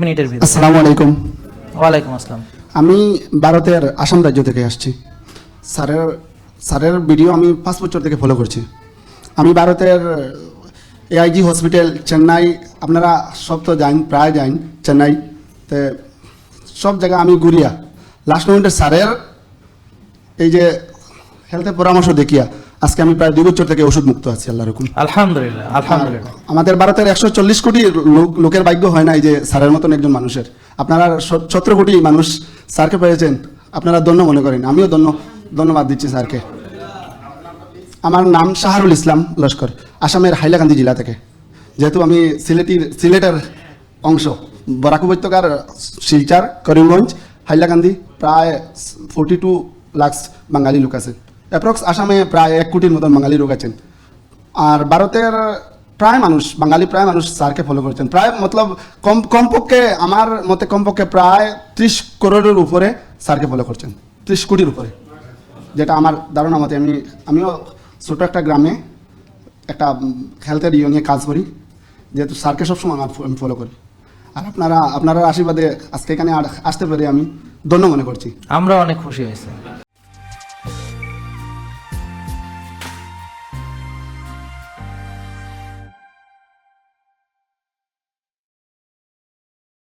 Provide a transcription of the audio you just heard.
মিনিটের ভিতরে। আসসালামু আলাইকুম। ওয়ালাইকুম আসসালাম। আমি ভারতের আসাম রাজ্য থেকে আসছি। স্যারের স্যারের ভিডিও আমি পাঁচ বছর থেকে ফলো করছি। আমি ভারতের এআইজি হসপিটাল চেন্নাই আপনারা সব তো যান প্রায় যান চেন্নাই। তে সব জায়গা আমি ঘুরিয়া লাস্ট মোমেন্টে স্যারের এই যে হেলথের পরামর্শ দেখিয়া আজকে আমি প্রায় দুই বছর থেকে ওষুধ মুক্ত আছি আল্লাহ রকম আলহামদুলিল্লাহ আলহামদুলিল্লাহ। আমাদের ভারতের একশো চল্লিশ কোটি লোক- লোকের ভাগ্য হয় না এই যে স্যারের মতন একজন মানুষের। আপনারা সতেরো কোটি মানুষ স্যারকে পেয়েছেন আপনারা ধন্য মনে করেন। আমিও ধন্য ধন্যবাদ দিচ্ছি স্যারকে। আমার নাম শাহরুল ইসলাম লস্কর আসামের হাইলাকান্দি জেলা থেকে। যেহেতু আমি সিলেটির সিলেটের অংশ বরাক উপত্যকার শিলচার করিমগঞ্জ হাইলাকান্দি প্রায় ফোর্টি টু লাক্স বাঙালি লোক আছে। অ্যাপ্রক্স আসামে প্রায় এক কোটির মতন বাঙালি লোক আছেন। আর ভারতের প্রায় মানুষ, বাঙালি প্রায় মানুষ স্যারকে ফলো করছেন। প্রায় মতলব কম, কমপক্ষে আমার মতে কমপক্ষে প্রায় ত্রিশ করোড়ের উপরে স্যারকে ফলো করছেন। ত্রিশ কোটির উপরে। যেটা আমার ধারণা মতে আমি, আমিও ছোটো একটা গ্রামে একটা হেলথের ইয়ে নিয়ে কাজ করি, যেহেতু স্যারকে সবসময় আমার আমি ফলো করি। আর আপনারা আপনারা আশীর্বাদে আজকে এখানে আসতে পেরে আমি ধন্য মনে করছি। আমরা অনেক খুশি হয়েছি।